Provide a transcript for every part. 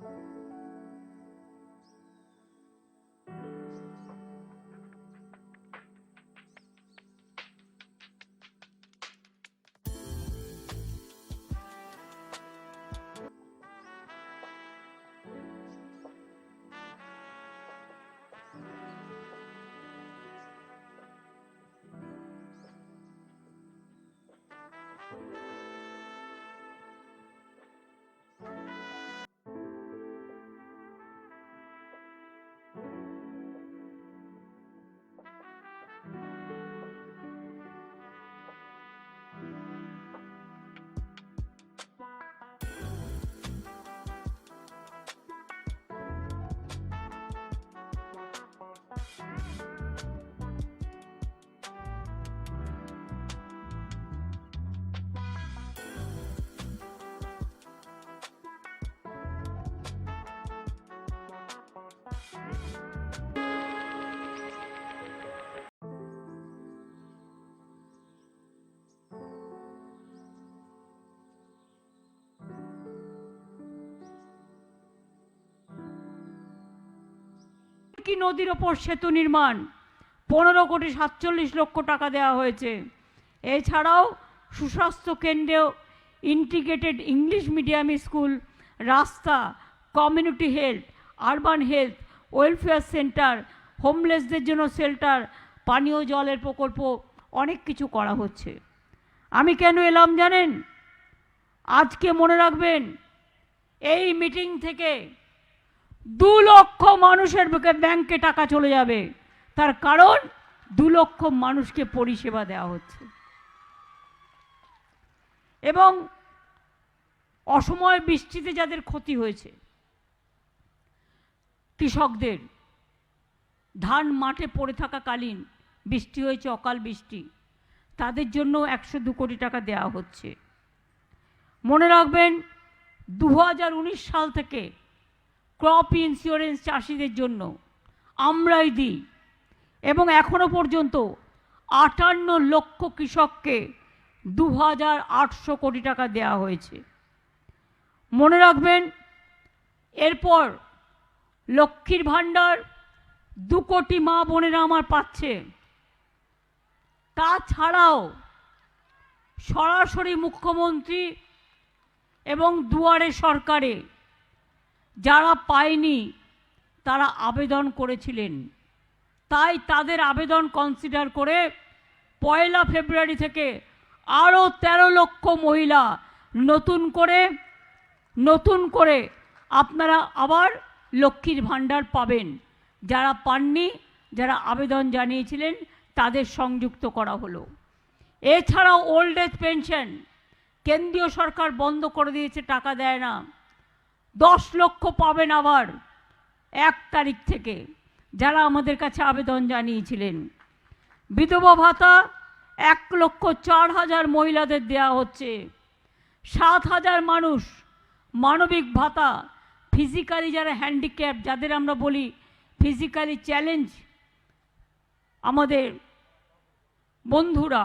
Thanks. Valmiki নদীর ওপর সেতু নির্মাণ? পনেরো কোটি সাতচল্লিশ লক্ষ টাকা দেওয়া হয়েছে। এছাড়াও সুস্বাস্থ্য কেন্দ্রেও ইন্টিগ্রেটেড ইংলিশ মিডিয়াম স্কুল, রাস্তা, community health, urban health, welfare centre, হোমলেসদের জন্য শেল্টার, পানীয় জলের প্রকল্প, অনেক কিছু করা হচ্ছে। আমি কেন এলাম জানেন? আজকে মনে রাখবেন, এই মিটিং থেকে দু লক্ষ মানুষের বুকে ব্যাংকে টাকা চলে যাবে। তার কারণ দু লক্ষ মানুষকে পরিষেবা দেওয়া হচ্ছে। এবং অসময় বৃষ্টিতে যাদের ক্ষতি হয়েছে, কৃষকদের, ধান মাঠে পড়ে থাকাকালীন বৃষ্টি হয়েছে, অকাল বৃষ্টি, তাদের জন্য একশো দু কোটি টাকা দেওয়া হচ্ছে। মনে রাখবেন, দু হাজার উনিশ সাল থেকে ক্রপ ইন্স্যুরেন্স চাষিদের জন্য আমরাই দিই। এবং এখনও পর্যন্ত আটান্ন লক্ষ কৃষককে দু হাজার আটশো কোটি টাকা দেওয়া হয়েছে। মনে রাখবেন, এরপর লক্ষ্মীর ভাণ্ডার দু কোটি মা বোনেরা আমার পাচ্ছে। তাছাড়াও সরাসরি মুখ্যমন্ত্রী এবং দুয়ারে সরকারে যারা পায়নি, তারা আবেদন করেছিলেন। তাই তাদের আবেদন কনসিডার করে পয়লা ফেব্রুয়ারি থেকে আরও তেরো লক্ষ মহিলা নতুন করে নতুন করে আপনারা আবার লক্ষ্মীর ভাণ্ডার পাবেন। যারা পাননি, যারা আবেদন জানিয়েছিলেন, তাদের সংযুক্ত করা হলো। এছাড়াও ওল্ড এজ পেনশন কেন্দ্রীয় সরকার বন্ধ করে দিয়েছে, টাকা দেয় না। দশ লক্ষ পাবেন আবার। এক তারিখ থেকে যারা আমাদের কাছে আবেদন জানিয়েছিলেন। বিধবা ভাতা এক লক্ষ চার হাজার মহিলাদের দেয়া হচ্ছে। সাত হাজার মানুষ মানবিক ভাতা ফিজিক্যালি যারা হ্যান্ডিক্যাপ যাদের আমরা বলি ফিজিক্যালি চ্যালেঞ্জ আমাদের বন্ধুরা,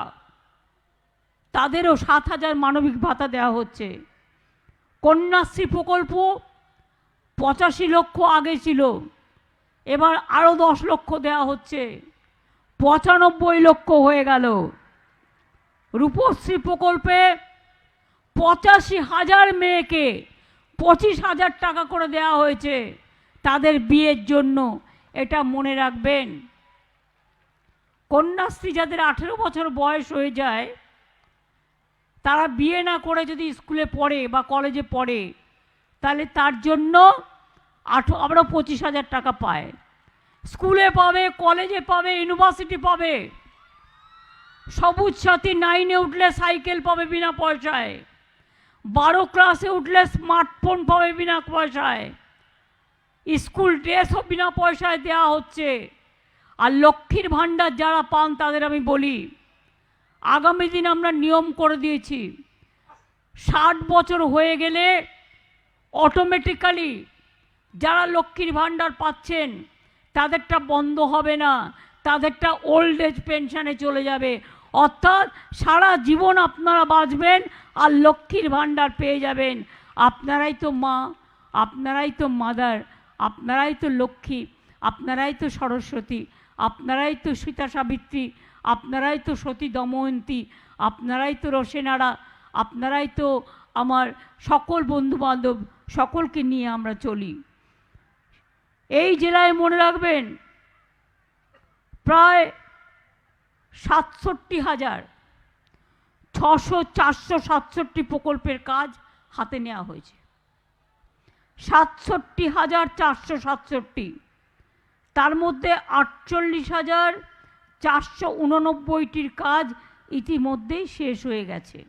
তাদেরও সাত হাজার মানবিক ভাতা দেওয়া হচ্ছে। কন্যাশ্রী প্রকল্প পঁচাশি লক্ষ আগে ছিল। এবার আরও দশ লক্ষ দেওয়া হচ্ছে। পঁচানব্বই লক্ষ হয়ে গেল। রূপশ্রী প্রকল্পে পঁচাশি হাজার মেয়েকে পঁচিশ হাজার টাকা করে দেওয়া হয়েছে তাদের বিয়ের জন্য। এটা মনে রাখবেন। কন্যাশ্রী যাদের আঠেরো বছর বয়স হয়ে যায় তারা বিয়ে না করে যদি স্কুলে পড়ে বা কলেজে পড়ে, তাহলে তার জন্য আঠো আমরা পঁচিশ হাজার টাকা পায়। স্কুলে পাবে, কলেজে পাবে, ইউনিভার্সিটি পাবে। সবুজ সাথী নাইনে উঠলে সাইকেল পাবে বিনা পয়সায়। বারো ক্লাসে উঠলে স্মার্টফোন পাবে বিনা পয়সায়। স্কুল ড্রেসও বিনা পয়সায় দেওয়া হচ্ছে। আর লক্ষ্মীর ভাণ্ডার যারা পান তাদের আমি বলি আগামী দিন আমরা নিয়ম করে দিয়েছি। ষাট বছর হয়ে গেলে অটোমেটিক্যালি যারা লক্ষ্মীর ভাণ্ডার পাচ্ছেন, তাদেরটা বন্ধ হবে না, তাদেরটা ওল্ড এজ পেনশনে চলে যাবে। অর্থাৎ সারা জীবন আপনারা বাঁচবেন আর লক্ষ্মীর ভাণ্ডার পেয়ে যাবেন। আপনারাই তো মা, আপনারাই তো মাদার, আপনারাই তো লক্ষ্মী, আপনারাই তো সরস্বতী, আপনারাই তো সীতা সাবিত্রী আপনারাই তো সতী দময়ন্তী, আপনারাই তো রসেনারা আপনারাই তো আমার সকল বন্ধুবান্ধব সকলকে নিয়ে আমরা চলি। এই জেলায় মনে রাখবেন, প্রায় সাতষট্টি হাজার ছশো, চারশো, সাতষট্টি প্রকল্পের কাজ হাতে নেওয়া হয়েছে। সাতষট্টি হাজার চারশো সাতষট্টি, তার মধ্যে আটচল্লিশ হাজার চারশো উননব্বইটির কাজ ইতিমধ্যেই শেষ হয়ে গেছে।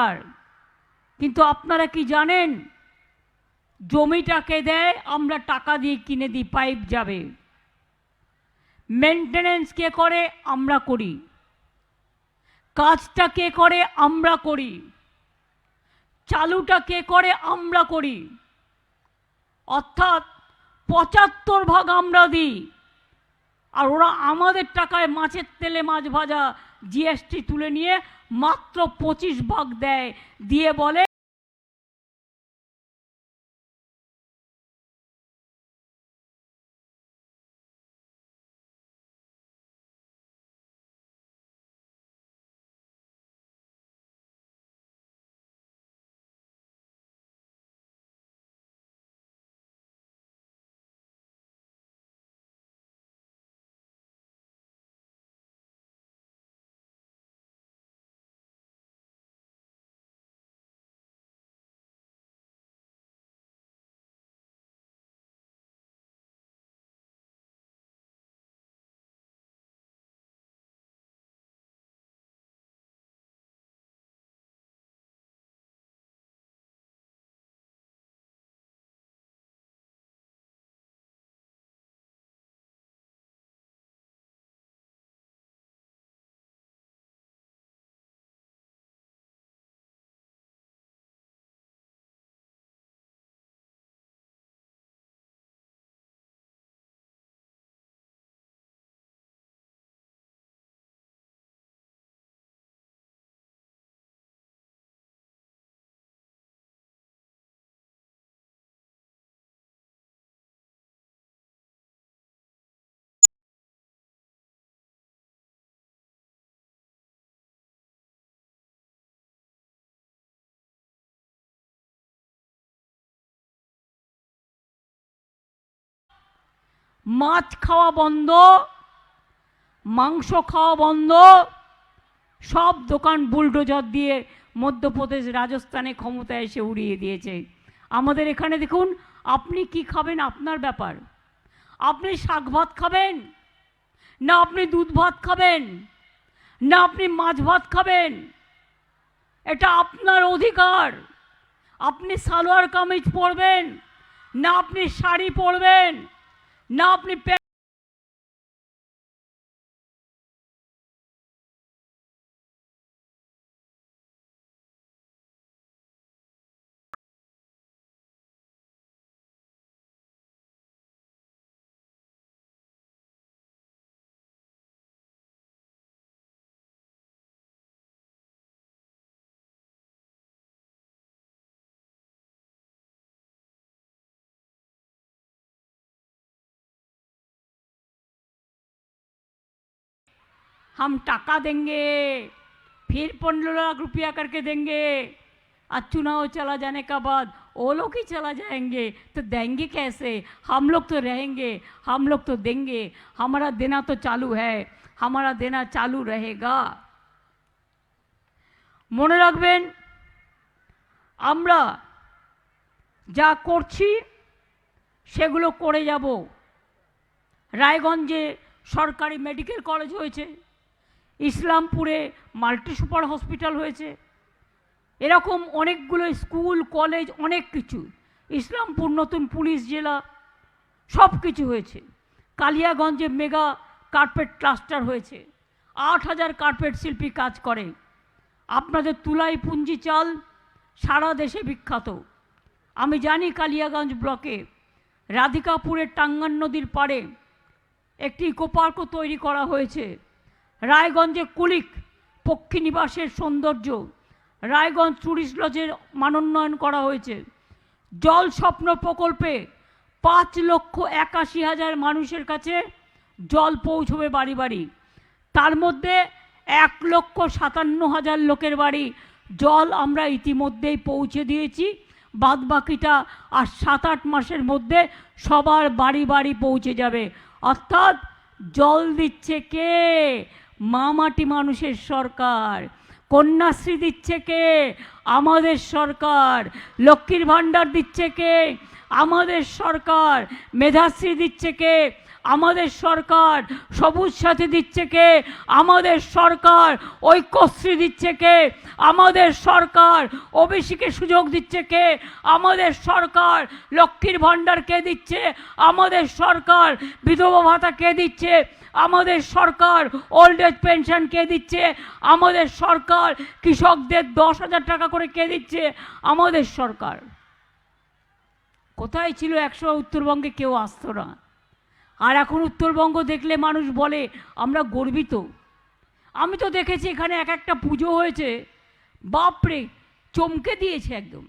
আর কিন্তু আপনারা কি জানেন? জমিটাকে দেয়, আমরা টাকা দিয়ে কিনে দিই, পাইপ যাবে। মেনটেনেন্স কে করে? আমরা করি। কাজটা কে করে? আমরা করি। চালুটা কে করে? আমরা করি। অর্থাৎ পঁচাত্তর ভাগ আমরা দিই। আর ওরা আমাদের টাকায় মাছের তেলে মাছ ভাজা জিএসটি তুলে নিয়ে মাত্র পঁচিশ ভাগ দেয়। দিয়ে বলে মাছ খাওয়া বন্ধ, মাংস খাওয়া বন্ধ, সব দোকান বুলডোজার দিয়ে মধ্যপ্রদেশ, রাজস্থানে ক্ষমতায় এসে উড়িয়ে দিয়েছে। আমাদের এখানে দেখুন, আপনি কি খাবেন আপনার ব্যাপার। আপনি শাক ভাত খাবেন, না আপনি দুধ ভাত খাবেন, না আপনি মাছ ভাত খাবেন, এটা আপনার অধিকার। আপনি সালোয়ার কামিজ পরবেন, না আপনি শাড়ি পরবেন না আপনি हम टाका देंगे फिर पंद्रह लाख रुपया करके देंगे और चुनाव चला जाने का बाद वो लोग ही चला जाएंगे तो देंगे कैसे हम लोग तो रहेंगे हम लोग तो देंगे हमारा देना तो चालू है हमारा देना चालू रहेगा মনে রাখবেন আমরা যা করছি সেগুলো করে যাব রায়গঞ্জে সরকারি মেডিকেল কলেজ হয়েছে ইসলামপুরে মাল্টি সুপার হসপিটাল হয়েছে। এরকম অনেকগুলো স্কুল, কলেজ, অনেক কিছু। ইসলামপুর নতুন পুলিশ জেলা, সব কিছু হয়েছে। কালিয়াগঞ্জে মেগা কার্পেট ক্লাস্টার হয়েছে। আট হাজার কার্পেট শিল্পী কাজ করে। আপনাদের তুলাই পুঞ্জি চাল সারা দেশে বিখ্যাত। আমি জানি কালিয়াগঞ্জ ব্লকে রাধিকাপুরের টাঙ্গান নদীর পাড়ে একটি ইকোপার্কও তৈরি করা হয়েছে। রায়গঞ্জে কুলিক পক্ষী নিবাসের সৌন্দর্য। রায়গঞ্জ ট্যুরিস্ট লজের মানোন্নয়ন করা হয়েছে। জল স্বপ্ন প্রকল্পে পাঁচ লক্ষ একাশি হাজার মানুষের কাছে জল পৌঁছবে বাড়ি বাড়ি। তার মধ্যে এক লক্ষ সাতান্ন হাজার লোকের বাড়ি জল আমরা ইতিমধ্যেই পৌঁছে দিয়েছি। বাদ বাকিটা আর সাত আট মাসের মধ্যে সবার বাড়ি বাড়ি পৌঁছে যাবে। অর্থাৎ জল দিচ্ছে কে? মামাটি মানুষের সরকার, কন্যাশ্রী দিচ্ছে কে? আমাদের সরকার। লক্ষ্মীর ভাণ্ডার দিচ্ছে কে? আমাদের সরকার। মেধাশ্রী দিচ্ছে কে? আমাদের সরকার সবুজ সাথী দিচ্ছে কে? আমাদের সরকার ঐক্যশ্রী দিচ্ছে কে? আমাদের সরকার ওবিসিকে সুযোগ দিচ্ছে কে? আমাদের সরকার লক্ষ্মীর ভাণ্ডার কে দিচ্ছে? আমাদের সরকার বিধবা ভাতা কে দিচ্ছে? আমাদের সরকার ওল্ড এজ পেনশন কে দিচ্ছে? আমাদের সরকার কৃষকদের দশ হাজার টাকা করে কে দিচ্ছে? আমাদের সরকার। কোথায় ছিল একশো উত্তরবঙ্গে কেউ আসতো না। আর এখন উত্তরবঙ্গ দেখলে মানুষ বলে, আমরা গর্বিত। আমি তো দেখেছি এখানে এক একটা পুজো হয়েছে, বাপরে, চমকে দিয়েছে একদম।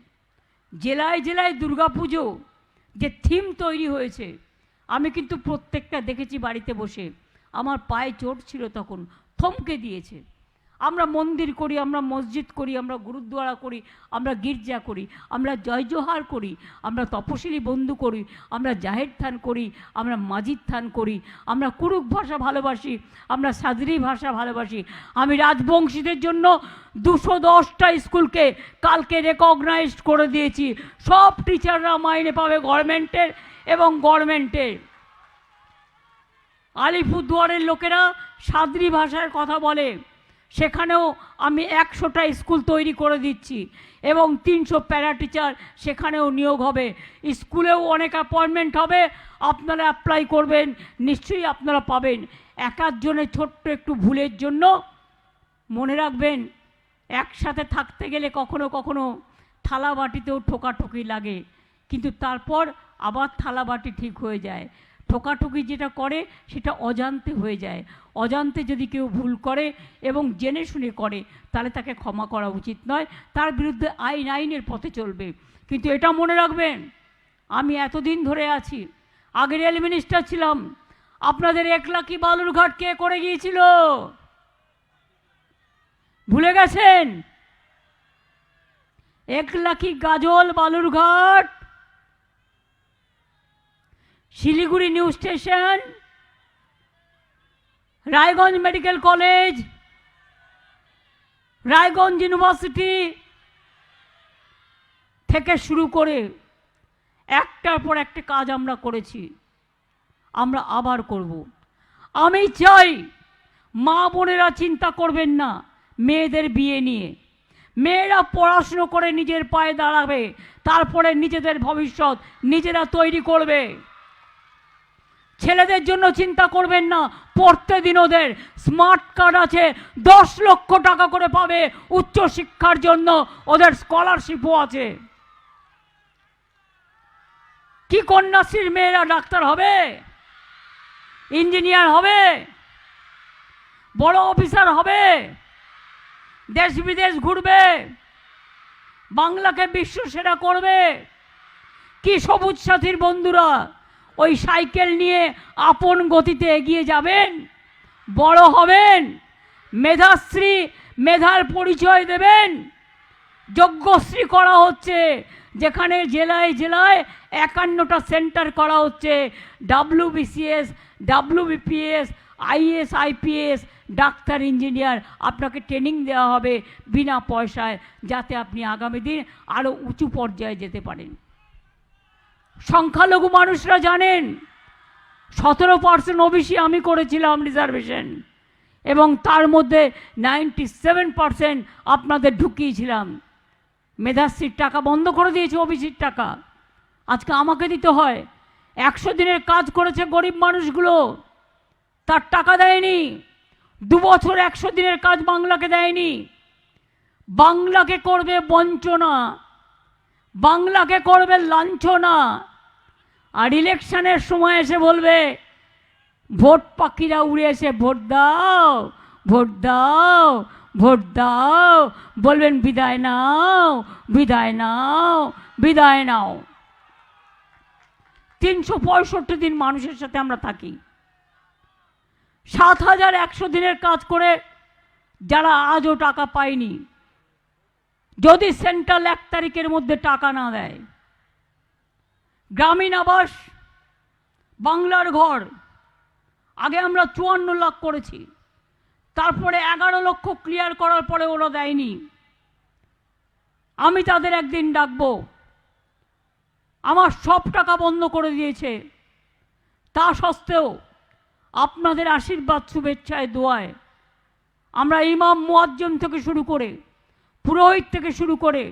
জেলায় জেলায় দুর্গা পুজো, যে থিম তৈরি হয়েছে, আমি কিন্তু প্রত্যেকটা দেখেছি বাড়িতে বসে। আমার পায়ে চোট ছিল তখন, থমকে দিয়েছে। আমরা মন্দির করি, আমরা মসজিদ করি, আমরা গুরুদ্বারা করি, আমরা গির্জা করি, আমরা জয় জোহার করি, আমরা তপশিলি বন্ধু করি, আমরা জাহের থান করি, আমরা মাজিদ থান করি, আমরা কুরুক ভাষা ভালোবাসি, আমরা সাদরি ভাষা ভালোবাসি। আমি রাজবংশীদের জন্য দুশো দশটা স্কুলকে কালকে রেকগনাইজড করে দিয়েছি। সব টিচাররা মাইনে পাবে গভর্নমেন্টের এবং গভর্নমেন্টের। আলিপুরদুয়ারের লোকেরা সাদরি ভাষার কথা বলে। সেখানেও আমি একশোটা স্কুল তৈরি করে দিচ্ছি এবং তিনশো প্যারা টিচার সেখানেও নিয়োগ হবে। স্কুলেও অনেক অ্যাপয়েন্টমেন্ট হবে। আপনারা অ্যাপ্লাই করবেন, নিশ্চয়ই আপনারা পাবেন। এক জনের ছোট্ট একটু ভুলের জন্য মনে রাখবেন, একসাথে থাকতে গেলে কখনো কখনো থালা বাটিতেও ঠোকাঠুকি লাগে। কিন্তু তারপর আবার থালা বাটি ঠিক হয়ে যায়। ঠোকাঠুকি যেটা করে, সেটা অজান্তে হয়ে যায়। অজান্তে যদি কেউ ভুল করে এবং জেনে শুনে করে, তাহলে তাকে ক্ষমা করা উচিত নয়। তার বিরুদ্ধে আইন, আইনের পথে চলবে। কিন্তু এটা মনে রাখবেন, আমি এতদিন ধরে আছি আগে রেল মিনিস্টার ছিলাম। আপনাদের একলাকি বালুরঘাট কে করে গিয়েছিল? ভুলে গেছেন? Eklakhi Gazole Balurghat Siliguri new station, Raiganj medical college, Raiganj university থেকে শুরু করে একটার পর একটা কাজ আমরা করেছি, আমরা আবার করব। আমি চাই মা বোনেরা চিন্তা করবেন না মেয়েদের বিয়ে নিয়ে। মেয়েরা পড়াশুনো করে নিজের পায়ে দাঁড়াবে, তারপরে নিজেদের ভবিষ্যৎ নিজেরা তৈরি করবে। ছেলেদের জন্য চিন্তা করবেন না। পড়তে দিন ওদের স্মার্ট কার্ড আছে। দশ লক্ষ টাকা করে পাবে উচ্চ শিক্ষার জন্য। ওদের স্কলারশিপও আছে। কি কন্যাশ্রীর মেয়েরা ডাক্তার হবে? ইঞ্জিনিয়ার হবে? বড় অফিসার হবে? দেশ বিদেশ ঘুরবে? বাংলাকে বিশ্ব সেরা করবে? কি সবুজ সাথীর বন্ধুরা? ওই সাইকেল নিয়ে আপন গতিতে এগিয়ে যাবেন, বড় হবেন, মেধাশ্রী, মেধার পরিচয় দেবেন। যজ্ঞশ্রী করা হচ্ছে, যেখানে জেলায় জেলায় একান্নটা সেন্টার করা হচ্ছে W BCS W BPS IS IPS doctor, engineer, আপনাকে ট্রেনিং দেওয়া হবে বিনা পয়সায়, যাতে আপনি আগামী দিন আরও উঁচু পর্যায়ে যেতে পারেন। সংখ্যালঘু মানুষরা জানেন, সতেরো পার্সেন্ট ওবিসি আমি করেছিলাম রিজার্ভেশন, এবং তার মধ্যে নাইনটি সেভেন পার্সেন্ট আপনাদের ঢুকিয়েছিলাম। মেধাশ্রীর টাকা বন্ধ করে দিয়েছে ওবিসির টাকা। আজকে আমাকে দিতে হয়। একশো দিনের কাজ করেছে গরিব মানুষগুলো। তার টাকা দেয়নি। দু বছর একশো দিনের কাজ বাংলাকে দেয়নি। বাংলাকে করবে বঞ্চনা। বাংলাকে করবে লাঞ্ছনা। আর ইলেকশনের সময় এসে বলবে, ভোট পাখিরা উড়ে এসে ভোট দাও ভোট দাও ভোট দাও। বলবেন, বিদায় নাও বিদায় নাও বিদায় নাও। তিনশো পঁয়ষট্টি দিন মানুষের সাথে আমরা থাকি। সাত হাজার একশো দিনের কাজ করে যারা আজও টাকা পায়নি, যদি সেন্ট্রাল এক তারিখের মধ্যে টাকা না দেয় গ্রামীণ আবাস, বাংলার ঘর। আগে আমরা চুয়ান্ন লাখ করেছি। তারপরে এগারো লক্ষ ক্লিয়ার করার পরে ওরা দেয়নি। আমি তাদের একদিন ডাকবো। আমার সব টাকা বন্ধ করে দিয়েছে। তা সত্ত্বেও আপনাদের আশীর্বাদ, শুভেচ্ছায়, দোয়ায়। আমরা ইমাম মুয়াজ্জম থেকে শুরু করে, পুরোহিত থেকে শুরু করে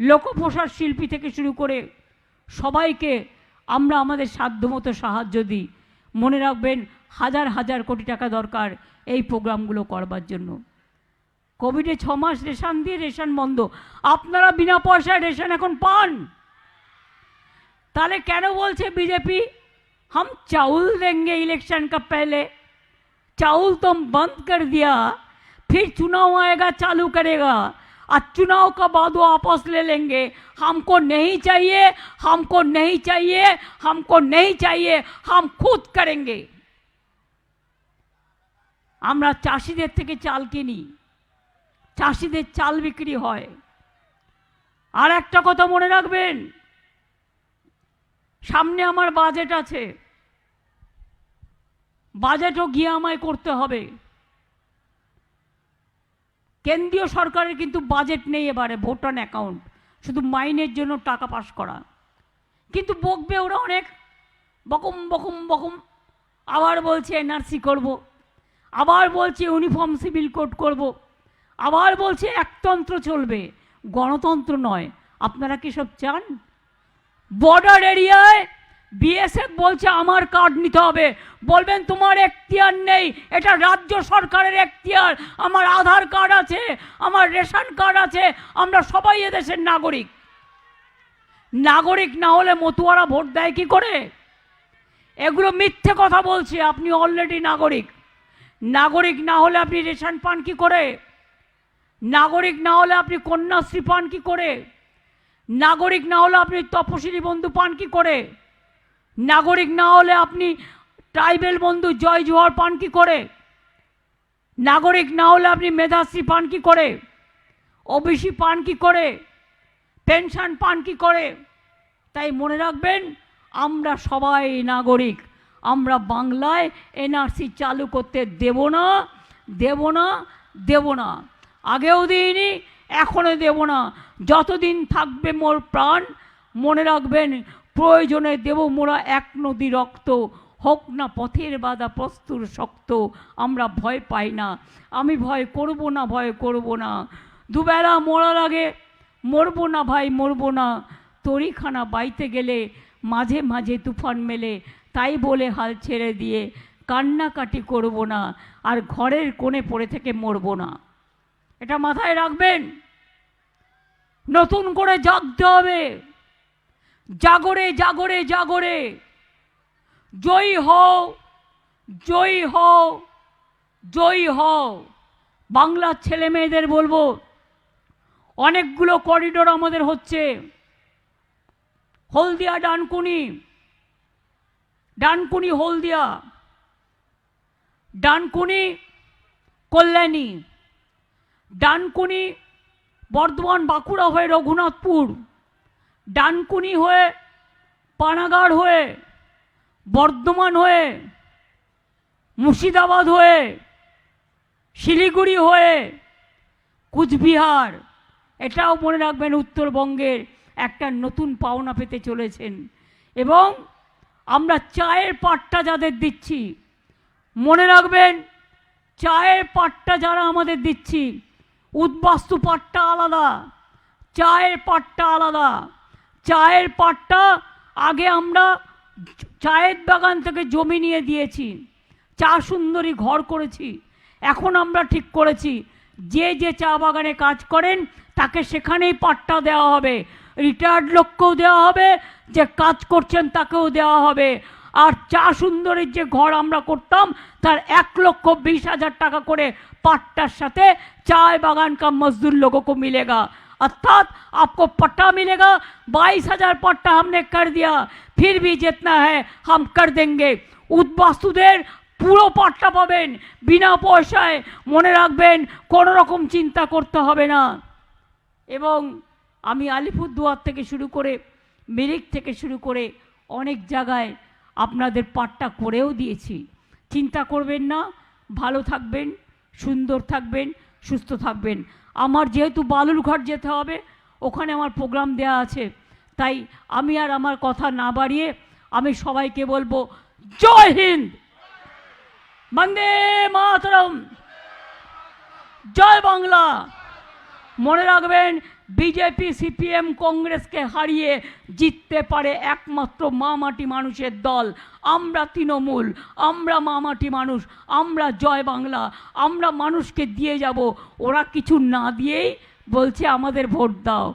লোকপ্রসার শিল্পী থেকে শুরু করে সবাইকে আমরা আমাদের সাধ্যমতো সাহায্য দিই মনে রাখবেন হাজার হাজার কোটি টাকা দরকার এই প্রোগ্রামগুলো করবার জন্য কোভিডে ছ মাস রেশন দিয়ে রেশন বন্ধ আপনারা বিনা পয়সায় রেশন এখন পান তাহলে কেন বলছে बीजेपी हम चावल देंगे इलेक्शन का पहले चावल तो हम बंद कर दिया फिर चुनाव आएगा चालू करेगा और चुनाव का बाद वो वापस ले लेंगे हमको नहीं चाहिए हमको नहीं चाहिए हमको नहीं चाहिए हम खुद करेंगे আমরা চাষিদের থেকে চাল কিনি চাষিদের চাল বিক্রি হয় আর একটা কথা মনে রাখবেন সামনে আমার বাজেট আছে বাজেটও গিয়ে আমায় করতে হবে কেন্দ্রীয় সরকারের কিন্তু বাজেট নেই এবারে ভোট অন অ্যাকাউন্ট শুধু মাইনের জন্য টাকা পাস করা। কিন্তু বকবে ওরা অনেক। বকম বকম বকম। আবার বলছে এনআরসি করব। আবার বলছে ইউনিফর্ম সিভিল কোড করব। আবার বলছে একতন্ত্র চলবে। গণতন্ত্র নয়। আপনারা কি সব চান? বর্ডার এরিয়ায় বিএসএফ বলছে, আমার কার্ড নিতে হবে। বলবেন, তোমার এখতিয়ার নেই। এটা রাজ্য সরকারের এখতিয়ার। আমার আধার কার্ড আছে, আমার রেশন কার্ড আছে। আমরা সবাই এদেশের নাগরিক। নাগরিক না হলে মতুয়ারা ভোট দেয় কি করে? এগুলো মিথ্যে কথা বলছি, আপনি অলরেডি নাগরিক। নাগরিক না হলে আপনি রেশন পান কি করে? নাগরিক না হলে আপনি কন্যাশ্রী পান কি করে? নাগরিক না হলে আপনি তপশিলি বন্ধু পান কি করে? নাগরিক না হলে আপনি ট্রাইবেল বন্ধু জয় জোহর পান কি করে? নাগরিক না হলে আপনি মেধাশ্রী পান কি করে? ওবিসি পান কি করে? পেনশন পান কি করে? তাই মনে রাখবেন, আমরা সবাই নাগরিক। আমরা বাংলায় এনআরসি চালু করতে দেব না দেব না দেব না। আগেও দিইনি, এখনও দেব না। যতদিন থাকবে মোর প্রাণ, মনে রাখবেন প্রয়োজনে দেব মোরা এক নদী রক্ত, হোক না পথের বাধা প্রস্তুর শক্ত, আমরা ভয় পাই না। আমি ভয় করব না, ভয় করব না। দুবেলা মরার আগে মরবো না ভাই, মরবো না। তরিখানা বাইতে গেলে মাঝে মাঝে তুফান মেলে, তাই বলে হাল ছেড়ে দিয়ে কান্নাকাটি করব না আর ঘরের কোণে পড়ে থেকে মরবো না। এটা মাথায় রাখবেন? নতুন করে জাগতে হবে। জাগরে জাগরে জাগরে। জয়ী হও জয়ী হও জয়ী হও। বাংলার ছেলে মেয়েদের বলব, অনেকগুলো করিডোর আমাদের হচ্ছে। হলদিয়া, ডানকুনি। ডানকুনি, হলদিয়া। ডানকুনি, কল্যাণী। ডানকুনি, বর্ধমান, বাঁকুড়া হয়ে রঘুনাথপুর। ডানকুনি হয়ে পানাগড় হয়ে, বর্ধমান হয়ে, মুর্শিদাবাদ হয়ে, শিলিগুড়ি হয়ে, কুচবিহার। এটাও মনে রাখবেন উত্তরবঙ্গের একটা নতুন পাওনা পেতে চলেছেন। এবং আমরা চায়ের পাটটা যাদের দিচ্ছি, মনে রাখবেন চায়ের পাটটা যারা আমাদের দিচ্ছি, উদ্বাস্তু পাটটা আলাদা, চায়ের পাটটা আলাদা। চায়ের পাটটা আগে আমরা চায়ের বাগান থেকে জমি নিয়ে দিয়েছি, চা সুন্দরী ঘর করেছি, এখন আমরা ঠিক করেছি, যে যে চা বাগানে কাজ করেন, তাকে সেখানেই পাট্টা দেওয়া হবে রিটায়ার্ড লোককেও দেওয়া হবে, যে কাজ করছেন তাকেও দেওয়া হবে। আর চা সুন্দরীর যে ঘর আমরা করতাম, তার এক লক্ষ বিশ হাজার টাকা করে পাট্টার সাথে চায় বাগান কা মজদুর লোকও মিলেগা। अर्थात आपको पट्टा मिलेगा बाईस हजार पट्टा हमने कर दिया फिर भी जितना है हम कर देंगे উদ্বাস্তুদের পুরো পাট্টা পাবেন বিনা পয়সায় মনে রাখবেন কোনো রকম চিন্তা করতে হবে না এবং আমি আলিপুরদুয়ার থেকে শুরু করে মিরিক থেকে শুরু করে অনেক জায়গায় আপনাদের পাট্টা করেও দিয়েছি চিন্তা করবেন না ভালো থাকবেন সুন্দর থাকবেন সুস্থ থাকবেন আমার যেহেতু বালুরঘাট যেতে হবে, ওখানে আমার প্রোগ্রাম দেয়া আছে। তাই আমি আর আমার কথা না বাড়িয়ে আমি সবাইকে বলব, জয় হিন্দ! বন্দে মাতরম! জয় বাংলা! মনে রাখবেন বিজেপি সিপিএম কংগ্রেসকে হারিয়ে জিততে পারে একমাত্র মামাটি মানুষের দল। আমরা তৃণমূল, আমরা মামাটি মানুষ, আমরা জয় বাংলা, আমরা মানুষকে দিয়ে যাব। ওরা কিছু না দিয়েই বলছে আমাদের ভোট দাও।